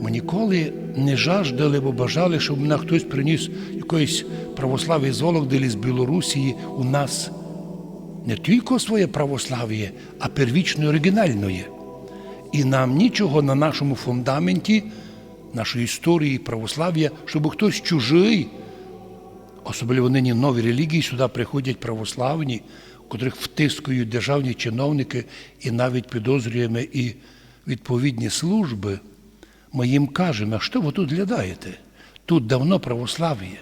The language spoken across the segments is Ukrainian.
Ми ніколи не жаждали, бо бажали, щоб мене хтось приніс якоїсь православ'я з Вологди, з Білорусі у нас не тільки своє православ'я, а первічне оригінальне. І нам нічого на нашому фундаменті, нашої історії православ'я, щоб хтось чужий, особливо нині нові релігії, сюди приходять православні, котрих втискують державні чиновники і навіть підозрюємо і відповідні служби. Ми їм кажемо, а що ви тут глядаєте? Тут давно православ'я.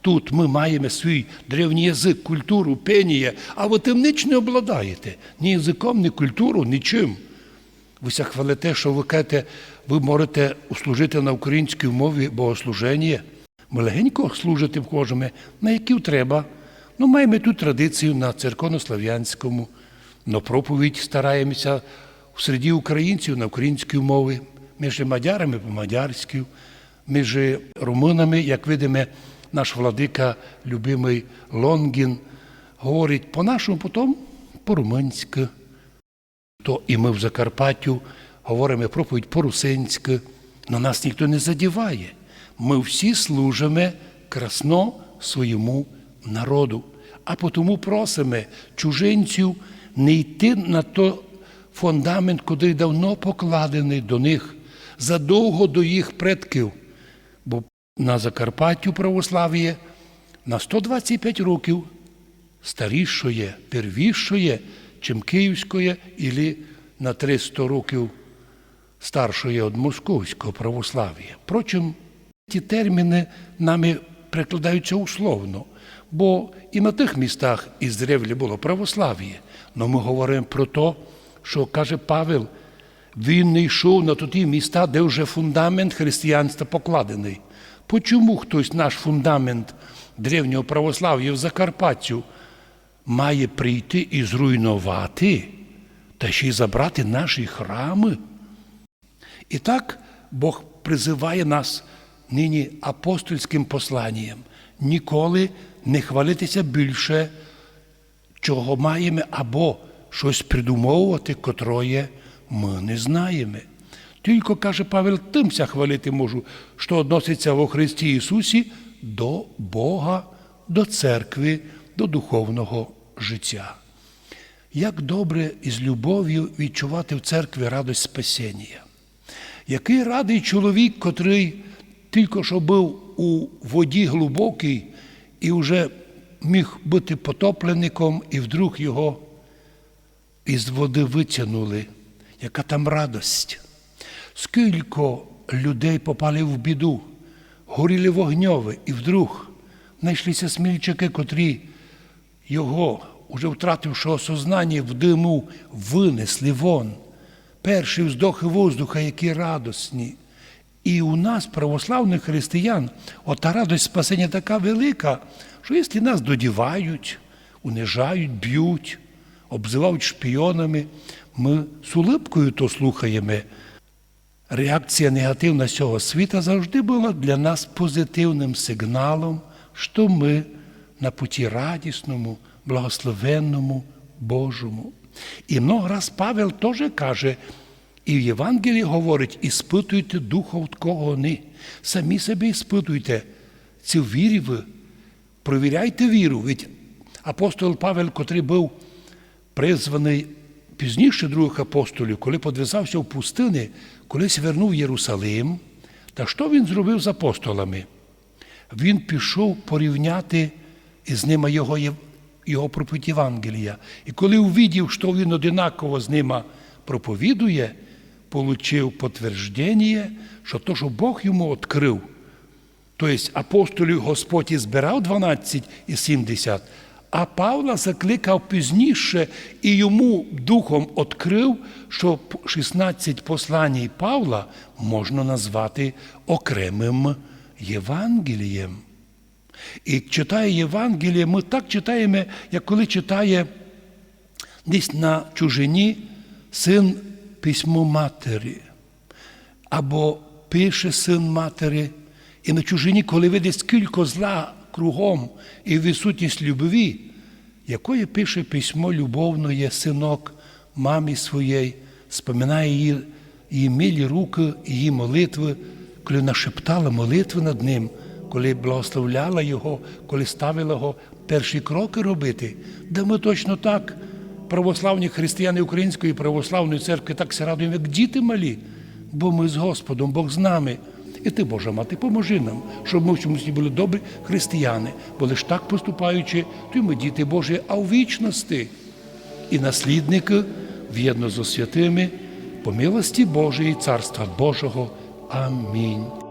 Тут ми маємо свій древній язик, культуру, пеніє, а ви тим ніч не обладаєте. Ні язиком, ні культуру, нічим. Ви ся хвалите, що ви кажете, ви можете служити на українській мові богослуження. Ми легенько служити вхожими, на які треба. Ну, маємо ту традицію на церковнослов'янському, на проповідь стараємося в середі українців на українській мові, між мадярами по мадярськи, між румунами, як видимо, наш владика, любимий Лонгін, говорить по-нашому, потім по-румунськи то і ми в Закарпаттю говоримо проповідь по-русинськи, але нас ніхто не задіває. Ми всі служимо красно своєму народу. А тому просимо чужинців не йти на той фундамент, куди давно покладений до них, задовго до їх предків. Бо на Закарпаттю православ'я на 125 років старішає, первішає, чим київської, і на 300 років старшої від московського православ'я. Впрочем, ті терміни нами прикладаються условно, бо і на тих містах іздревлі було православ'я. Но ми говоримо про те, що каже Павел, він не йшов на ті міста, де вже фундамент християнства покладений. Почому хтось наш фундамент древнього православ'я в Закарпаттю має прийти і зруйнувати, та ще й забрати наші храми? І так Бог призиває нас нині апостольським посланням ніколи не хвалитися більше, чого маємо, або щось придумовувати, котроє ми не знаємо. Тільки, каже Павел, тимся хвалити можу, що відноситься во Христі Ісусі до Бога, до церкви, до духовного життя. Як добре із любов'ю відчувати в церкві радость спасіння. Який радий чоловік, котрий тільки що був у воді глибокій і вже міг бути потопленником, і вдруг його із води витягнули. Яка там радость? Скільки людей попали в біду, горіли вогньові, і вдруг знайшлися смільчаки, котрі його, уже втративши осознання, в диму винесли вон. Перші вздохи воздуха, які радосні. І у нас, православних християн, ота радость спасення така велика, що якщо нас додівають, унижають, б'ють, обзивають шпіонами, ми з улипкою то слухаємо. Реакція негативна цього світа завжди була для нас позитивним сигналом, що ми на путі радісному, благословенному Божому. І много раз Павел теж каже, і в Євангелії говорить, іспитуйте духа, от кого вони. Самі себе іспитуйте. В вірі ви. Провіряйте віру. Ведь апостол Павел, котрий був призваний пізніше других апостолів, коли подвизався в пустини, колись вернув Єрусалим. Та що він зробив з апостолами? Він пішов порівняти із ними його, його проповідь Євангелія. І коли увидів, що він одинаково з ними проповідує, получив підтвердження, що то, що Бог йому відкрив, тобто апостолів Господь і збирав 12 і 70, а Павла закликав пізніше і йому духом відкрив, що 16 послань Павла можна назвати окремим Євангелієм. І читає Євангеліє, ми так читаємо, як коли читає десь на чужині син письмо матері, або пише син матері, і на чужині, коли видить скільки зла кругом і відсутність любові, якої пише письмо любовне синок мамі своєї, споминає її її милі руки, її молитви, коли вона шептала молитви над ним, коли благословляла його, коли ставила його перші кроки робити. Да ми точно так, православні християни Української православної церкви, так радуємо, як діти малі, бо ми з Господом, Бог з нами. І ти, Божа мати, поможи нам, щоб ми в чомусь були добрі християни, бо лиш так поступаючи, то й ми діти Божі, а у вічності і наслідники в'єдно зо святими по милості Божої Царства Божого. Амінь.